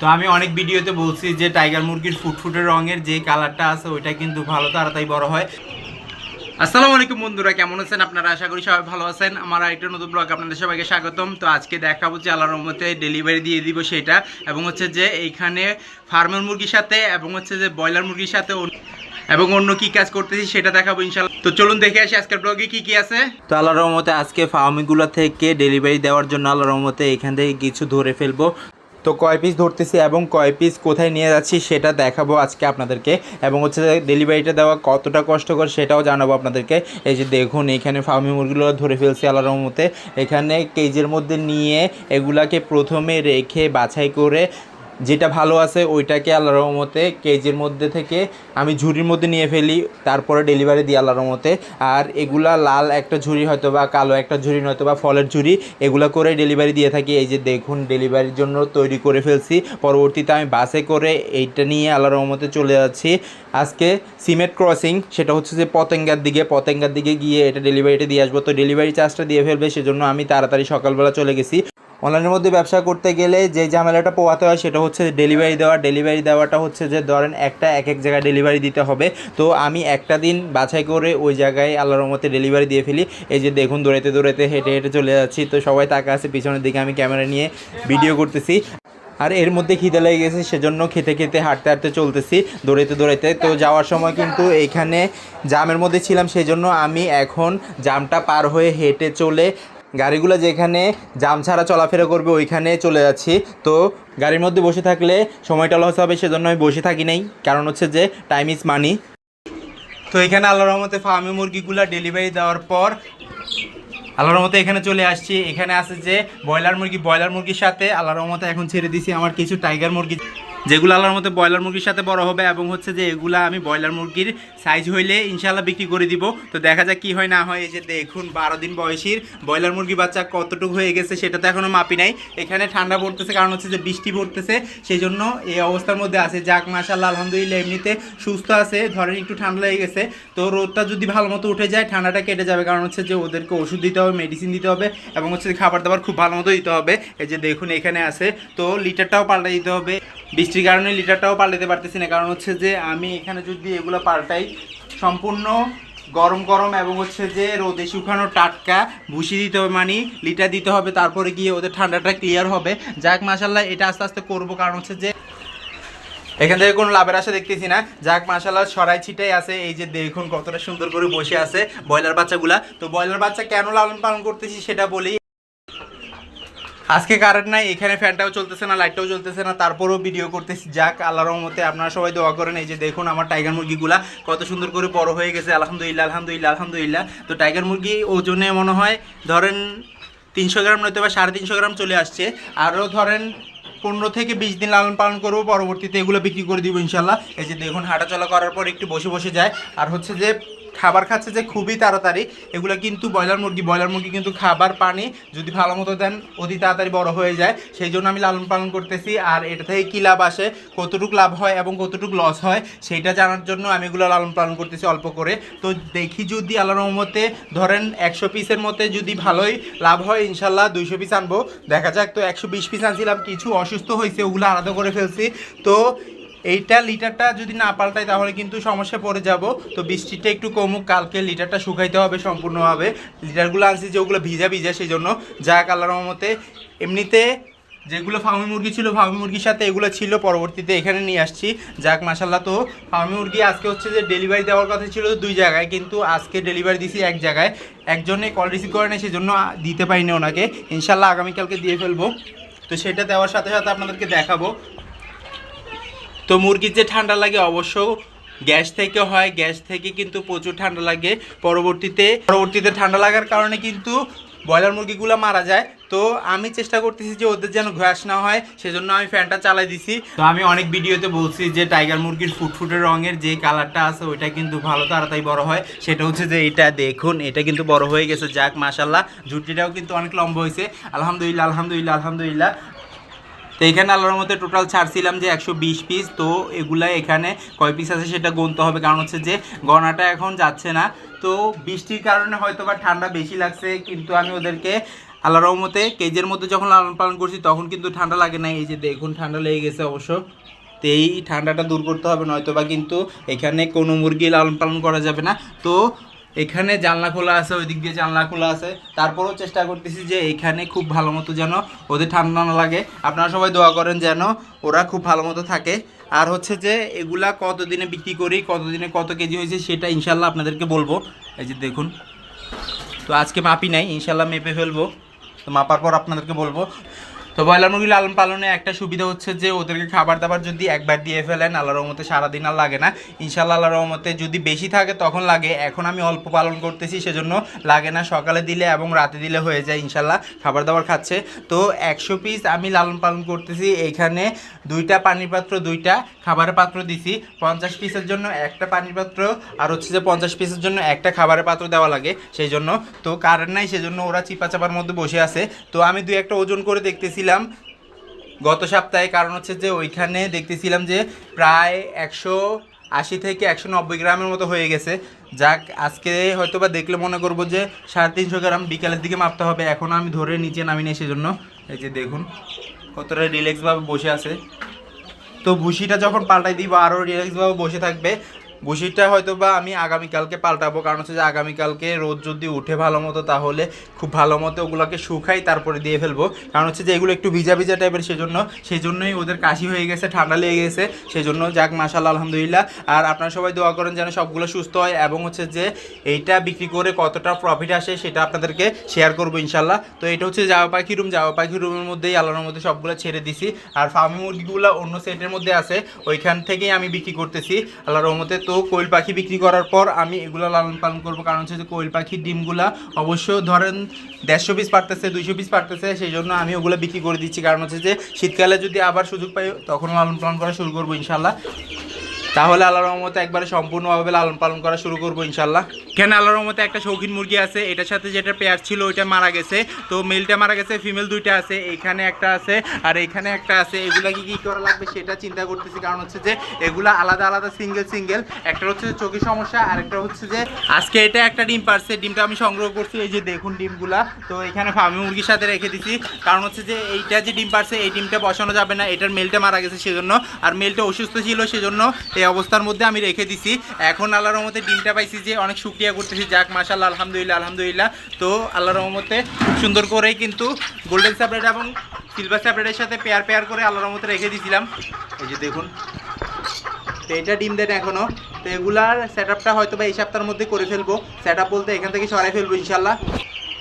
তো আমি অনেক ভিডিওতে বলছি যে টাইগার মুরগির ফুটফুটে রঙের যে কালারটা আছে, ওইটা কিন্তু ভালো, তাড়াতাড়ি বড় হয়। আসসালামু আলাইকুম বন্ধুরা, কেমন আছেন আপনারা? আশা করি সবাই ভালো আছেন। আমার আরেকটা নতুন ব্লগ আপনাদের সবাইকে স্বাগতম। তো আজকে দেখাবো যে আল্লাহর রহমতে ডেলিভারি দিয়ে দিব সেটা, এবং হচ্ছে যে এইখানে ফার্মের মুরগির সাথে, এবং হচ্ছে যে ব্রয়লার মুরগির সাথে এবং অন্য কি কাজ করতেছি সেটা দেখাবো ইনশাল্লাহ তো চলুন দেখে আসি আজকের ব্লগে কি কি আছে। তো আল্লাহর রহমতে আজকে ফার্মিগুলো থেকে ডেলিভারি দেওয়ার জন্য আল্লাহর রহমতে এখান থেকে কিছু ধরে ফেলব। তো কয় পিস ধরতেছি এবং কয় পিস কোথায় নিয়ে যাচ্ছি সেটা দেখাবো আজকে আপনাদেরকে। এবং হচ্ছে ডেলিভারিটা দেওয়া কতটা কষ্টকর সেটাও জানাব আপনাদেরকে। এই যে দেখুন, এখানে ফার্মি মুরগিগুলো ধরে ফেলছি আল্লাহর মতে এখানে কেজের মধ্যে নিয়ে এগুলাকে প্রথমে রেখে বাছাই করে যেটা ভালো আছে ওইটাকে আল্লাহ রহমতে কেজির মধ্যে থেকে আমি ঝুড়ির মধ্যে নিয়ে ফেলি, তারপরে ডেলিভারি দিই আল্লাহ রহমতে। আর এগুলা লাল একটা ঝুড়ি হয়তো বা কালো একটা ঝুড়ি নয়তো বা ফলের ঝুড়ি, এগুলা করে ডেলিভারি দিয়ে থাকি। এই যে দেখুন ডেলিভারির জন্য তৈরি করে ফেলছি। পরবর্তীতে আমি বাসে করে এইটা নিয়ে আল্লাহ রহমতে চলে যাচ্ছি। আজকে সিমেন্ট ক্রসিং সেটা হচ্ছে যে পতেঙ্গার দিকে পতেঙ্গার দিকে গিয়ে এটা ডেলিভারিটা দিয়ে আসব। তো ডেলিভারি চার্জটা দিয়ে ফেলবে, সেজন্য আমি তাড়াতাড়ি সকালবেলা চলে গেছি। অনলাইনের মধ্যে ব্যবসা করতে গেলে যে ঝামেলাটা পোয়াতে হয় সেটা হচ্ছে ডেলিভারি দেওয়া। ডেলিভারি দেওয়াটা হচ্ছে যে ধরেন একটা এক এক জায়গায় ডেলিভারি দিতে হবে। তো আমি একটা দিন বাছাই করে ওই জায়গায় আল্লাহর রহমতে ডেলিভারি দিয়ে ফেলি। এই যে দেখুন দৌড়াইতে দৌড়াইতে হেঁটে হেঁটে চলে যাচ্ছি। তো সবাই তাকা আছে, পিছনের দিকে আমি ক্যামেরা নিয়ে ভিডিও করতেছি। আর এর মধ্যে খিদে লেগে গেছে, সেজন্য খেতে খেতে হাঁটতে হাঁটতে চলতেছি দৌড়াইতে দৌড়াইতে। তো যাওয়ার সময় কিন্তু এইখানে জামের মধ্যে ছিলাম সেই জন্য আমি এখন জামটা পার হয়ে হেঁটে চলে গাড়িগুলো যেখানে জাম ছাড়া চলাফেরা করবে, ওইখানে চলে যাচ্ছি। তো গাড়ির মধ্যে বসে থাকলে সময়টা লস হবে, সেজন্য আমি বসে থাকি নাই। কারণ হচ্ছে যে টাইম ইজ মানি তো এখানে আল্লাহ রহমতে ফার্মি মুরগিগুলো ডেলিভারি দেওয়ার পর আল্লাহর রহমতে এখানে চলে আসছি। এখানে আছে যে, ব্রয়লার মুরগি, ব্রয়লার মুরগির সাথে আল্লাহর রহমতে এখন ছেড়ে দিছি। আমার কিছু টাইগার মুরগি যেগুলো আল্লাহর মতে ব্রয়লার মুরগির সাথে বড় হবে এবং হচ্ছে যে এগুলা আমি ব্রয়লার মুরগির সাইজ হইলে ইনশাল্লাহ বিক্রি করে দিব। তো দেখা যাক কি হয় না হয়। এই যে দেখুন, বারো দিন বয়সীর ব্রয়লার মুরগি বাচ্চা কতটুকু হয়ে গেছে সেটা তো এখনও মাপি নাই। এখানে ঠান্ডা পড়তেছে, কারণ হচ্ছে যে বৃষ্টি পড়তেছে। সেই জন্য এই অবস্থার মধ্যে আছে। যাক মাশাল্লাহ আলহামদুলিল্লাহ, এমনিতে সুস্থ আছে। ধরেন একটু ঠান্ডা লেগে গেছে। তো রোদটা যদি ভালো মতো উঠে যায়, ঠান্ডাটা কেটে যাবে। কারণ হচ্ছে যে ওদেরকে ওষুধ দিতে হবে মেডিসিন দিতে হবে এবং হচ্ছে খাবার দাবার খুব ভালো মতো দিতে হবে। এই যে দেখুন, এখানে আছে। তো লিটারটাও পাল্টে দিতে হবে। বৃষ্টির কারণে লিটারটাও পাল্টাতে পারতেছি না। কারণ হচ্ছে যে আমি এখানে যদি এগুলো পাল্টাই, সম্পূর্ণ গরম গরম এবং হচ্ছে যে রোদে শুকানো টাটকা ভুসি দিতে হবে মানে লিটার দিতে হবে, তারপরে গিয়ে ওদের ঠান্ডাটা ক্লিয়ার হবে। যাক মাসাল্লাহ এটা আস্তে আস্তে করব। কারণ হচ্ছে যে এখান থেকে কোনো লাভের আশা দেখতেছি না। যাক মাসাল্লাহ সরাই ছিটাই আছে। এই যে দেখুন কতটা সুন্দর করে বসে আছে ব্রয়লার বাচ্চাগুলা। তো ব্রয়লার বাচ্চা কেন লালন পালন করতেছি সেটা বলি। আজকে কারেন্ট নাই, এখানে ফ্যানটাও চলতেছে না লাইটটাও চলতেছে না, তারপরেও ভিডিও করতেছি। যাক আল্লাহর মতে আপনারা সবাই দোয়া করেন, এই যে দেখুন আমার টাইগার মুরগিগুলা কত সুন্দর করে বড় হয়ে গেছে, আলহামদুলিল্লাহ আলহামদুলিল্লাহ আলহামদুলিল্লাহ। তো টাইগার মুরগি ওজনে মনে হয় ধরেন তিনশো গ্রাম নয়তো বা সাড়ে তিনশো গ্রাম চলে আসছে। আরও ধরেন পনেরো থেকে বিশ দিন লালন পালন করব, পরবর্তীতে এগুলো বিক্রি করে দিব ইনশাল্লাহ। এই যে দেখুন, হাঁটাচলা করার পর একটু বসে বসে যায়। আর হচ্ছে যে খাবার খাচ্ছে যে খুবই তাড়াতাড়ি, এগুলো কিন্তু ব্রয়লার মুরগি ব্রয়লার মুরগি কিন্তু খাবার পানি, যদি ভালো মতো দেন অতি তাড়াতাড়ি বড় হয়ে যায়। সেই জন্য আমি লালন পালন করতেছি, আর এটা থেকে কী লাভ আসে, কতটুকু লাভ হয় এবং কতটুকু লস হয় সেইটা জানার জন্য আমি এগুলো লালন পালন করতেছি অল্প করে। তো দেখি যদি আল্লাহ রহমতে ধরেন একশো পিসের মধ্যে যদি ভালোই লাভ হয় ইনশাল্লাহ দুইশো পিস আনব। দেখা যাক, তো একশো বিশ পিস আনছিলাম, কিছু অসুস্থ হয়েছে, ওগুলো আলাদা করে ফেলছি। তো এইটা লিটারটা যদি না পাল্টাই তাহলে কিন্তু সমস্যা পড়ে যাব। তো বৃষ্টিটা একটু কমুক, কালকে লিটারটা শুকাইতে হবে সম্পূর্ণভাবে। লিটারগুলো আনছি যে ওগুলো ভিজা ভিজা সেই জন্য যাক আল্লাহর মতে এমনিতে যেগুলো ফার্মি মুরগি ছিল ফার্মি মুরগির সাথে এগুলো ছিল, পরবর্তীতে এখানে নিয়ে আসছি। যাক মাসাল্লাহ তো ফার্মি মুরগি আজকে হচ্ছে যে ডেলিভারি দেওয়ার কথা ছিল দুই জায়গায়, কিন্তু আজকে ডেলিভারি দিছি এক জায়গায়। একজনে কল রিসিভ করে নেই, সেজন্য দিতে পারিনি ওনাকে। ইনশাল্লাহ আগামীকালকে দিয়ে ফেলব। তো সেটা দেওয়ার সাথে সাথে আপনাদেরকে দেখাবো। তো মুরগির যে ঠান্ডা লাগে অবশ্য গ্যাস থেকে হয়, গ্যাস থেকে কিন্তু প্রচুর ঠান্ডা লাগে। পরবর্তীতে পরবর্তীতে ঠান্ডা লাগার কারণে কিন্তু ব্রয়লার মুরগিগুলো মারা যায়। তো আমি চেষ্টা করতেছি যে ওদের যেন ঘাস না হয়, সেজন্য আমি ফ্যানটা চালাই দিছি। তো আমি অনেক ভিডিওতে বলছি যে টাইগার মুরগির ফুটফুটের রঙের যে কালারটা আছে, ওইটা কিন্তু ভালো তাড়াতাড়ি বড় হয়। সেটা হচ্ছে যে এটা দেখুন, এটা কিন্তু বড় হয়ে গেছে, যাক মাসাল্লাহ ঝুটিটাও কিন্তু অনেক লম্বা হয়েছে। আলহামদুলিল্লাহ আলহামদুলিল্লাহ আলহামদুলিল্লাহ। তো এখানে আল্লাহর মধ্যে টোটাল ছাড়ছিলাম যে একশো বিশ পিস তো এগুলা এখানে কয় পিস আছে সেটা গুনতে হবে, কারণ হচ্ছে যে গণাটা এখন যাচ্ছে না। তো বৃষ্টির কারণে হয়তো বা ঠান্ডা বেশি লাগছে, কিন্তু আমি ওদেরকে আল্লাহ রহমতে কেজের মধ্যে যখন লালন পালন করছি, তখন কিন্তু ঠান্ডা লাগে না। এই যে দেখুন, ঠান্ডা লেগে গেছে অবশ্য। তো এই ঠান্ডাটা দূর করতে হবে নয়তো বা কিন্তু এখানে কোনো মুরগি লালন পালন করা যাবে না। তো এখানে জানলা খোলা আছে ওই দিক দিয়ে জানলা খোলা আছে। তারপরেও চেষ্টা করতেছি যে এখানে খুব ভালো মতো যেন ওদের ঠান্ডা না লাগে। আপনারা সবাই দোয়া করেন যেন ওরা খুব ভালো মতো থাকে। আর হচ্ছে যে এগুলা কত দিনে বিক্রি করি কত দিনে কত কেজি হয়েছে সেটা ইনশাল্লাহ আপনাদেরকে বলব। এই যে দেখুন। তো আজকে মাপি নাই ইনশাল্লাহ মেপে ফেলব। তো মাপার পর আপনাদেরকে বলব। তো ব্রয়লার মুরগি লালন পালনে একটা সুবিধা হচ্ছে যে ওদেরকে খাবার দাবার যদি একবার দিয়ে ফেলেন আল্লাহ রহমতে সারাদিন আর লাগে না। ইনশাল্লাহ আল্লাহ রহমতে যদি বেশি থাকে তখন লাগে। এখন আমি অল্প পালন করতেছি, সেজন্য লাগে না। সকালে দিলে এবং রাতে দিলে হয়ে যায় ইনশাল্লাহ খাবার দাবার খাচ্ছে। তো একশো পিস আমি লালন পালন করতেছি। এখানে দুইটা পানির পাত্র, দুইটা খাবারের পাত্র দিছি। পঞ্চাশ পিসের জন্য একটা পানির পাত্র আর হচ্ছে যে পঞ্চাশ পিসের জন্য একটা খাবারের পাত্র দেওয়া লাগে, সেই জন্য। তো কারেন্ট নাই, সেজন্য ওরা চিপা চাপার মধ্যে বসে আছে। তো আমি দুই একটা ওজন করে দেখতেছিলাম। গত সপ্তাহে কারণ হচ্ছে যে ওইখানে দেখতেছিলাম যে প্রায় একশো আশি থেকে একশো নব্বই গ্রামের মতো হয়ে গেছে। যাক, আজকে হয়তো বা দেখলে মনে করব যে সাড়ে তিনশো গ্রাম বিকালের দিকে মাপতে হবে। এখন আমি ধরে নিচে নামি নেই সেজন্য। এই যে দেখুন, কতটা রিল্যাক্সভাবে বসে আছে। তো ভুসিটা যখন পাল্টাই দিব আরও রিল্যাক্সভাবে বসে থাকবে। ভুসিটা হয়তো বা আমি আগামীকালকে পাল্টাবো। কারণ হচ্ছে যে আগামীকালকে রোদ যদি উঠে ভালো মতো, তাহলে খুব ভালো মতো ওগুলোকে শুকাই তারপরে দিয়ে ফেলব। কারণ হচ্ছে যে এগুলো একটু ভিজা ভিজা টাইপের সেজন্য সেই জন্যই ওদের কাশি হয়ে গেছে, ঠান্ডা লেগে গেছে। সেই জন্য যাক মাশাল্লাহ আলহামদুলিল্লাহ। আর আপনারা সবাই দোয়া করেন যেন সবগুলো সুস্থ হয় এবং হচ্ছে যে এইটা বিক্রি করে কতটা প্রফিট আসে সেটা আপনাদেরকে শেয়ার করব ইনশাল্লাহ তো এটা হচ্ছে জাওয়া পাখি রুম জাওয়া পাখি রুমের মধ্যেই আল্লাহর মধ্যে সবগুলো ছেড়ে দিছি। আর ফার্মি মুরগিগুলো অন্য সেটের মধ্যে আছে, ওইখান থেকেই আমি বিক্রি করতেছি। আল্লাহর রহমতে তো কোয়েল পাখি বিক্রি করার পর আমি এগুলো লালন পালন করব। কারণ হচ্ছে যে কোয়েল পাখির ডিমগুলা অবশ্য ধরেন দেড়শো পিস পারতেছে, দুইশো পিস পারতেছে, সেই জন্য আমি ওগুলো বিক্রি করে দিচ্ছি। কারণ হচ্ছে যে শীতকালে যদি আবার সুযোগ পাই, তখন লালন পালন করা শুরু করব ইনশাল্লাহ। তাহলে আল্লাহ রহমতে একবারে সম্পূর্ণভাবে লালন পালন করা শুরু করব ইনশাল্লাহ এখানে আল্লাহ রহমতে একটা শৌখিন মুরগি আছে? এটার সাথে যেটা পেয়ার ছিল, ওইটা মারা গেছে। তো মেলটা মারা গেছে ফিমেল দুইটা আছে। এখানে একটা আছে, আর এখানে একটা আছে। এগুলা কি কি করা লাগবে সেটা চিন্তা করতেছি। কারণ হচ্ছে যে, এগুলা আলাদা আলাদা সিঙ্গেল সিঙ্গেল একটা হচ্ছে যে চোখের সমস্যা আর একটা হচ্ছে যে, আজকে এটা একটা ডিম পারছে। ডিমটা আমি সংগ্রহ করছি। এই যে দেখুন ডিমগুলা। তো এখানে ফার্মি মুরগির সাথে রেখে দিছি। কারণ হচ্ছে যে, এইটা যে ডিম পারছে, এই ডিমটা বসানো যাবে না। এটার মেলটা মারা গেছে সেজন্য। আর মেলটা অসুস্থ ছিল সেজন্য এই অবস্থার মধ্যে আমি রেখে দিছি। এখন আল্লাহর রহমতে ডিমটা পাইছি যে অনেক শুক্রিয়া করতেছি। যাক মাশাল্লাহ আলহামদুলিল্লাহ আলহামদুলিল্লাহ। তো আল্লাহর রহমতে খুব সুন্দর করেই কিন্তু গোল্ডেন স্যাপলেট এবং সিলভার স্যাপলেটের সাথে পেয়ার পেয়ার করে আল্লাহর রহমতে রেখে দিয়েছিলাম এই যে দেখুন, তো এটা ডিম দেন এখনও তো এগুলার সেট আপটা হয়তো বা এই সপ্তাহের মধ্যে করে ফেলব। সেট আপ বলতে এখান থেকে সরাই ফেলব ইনশাল্লাহ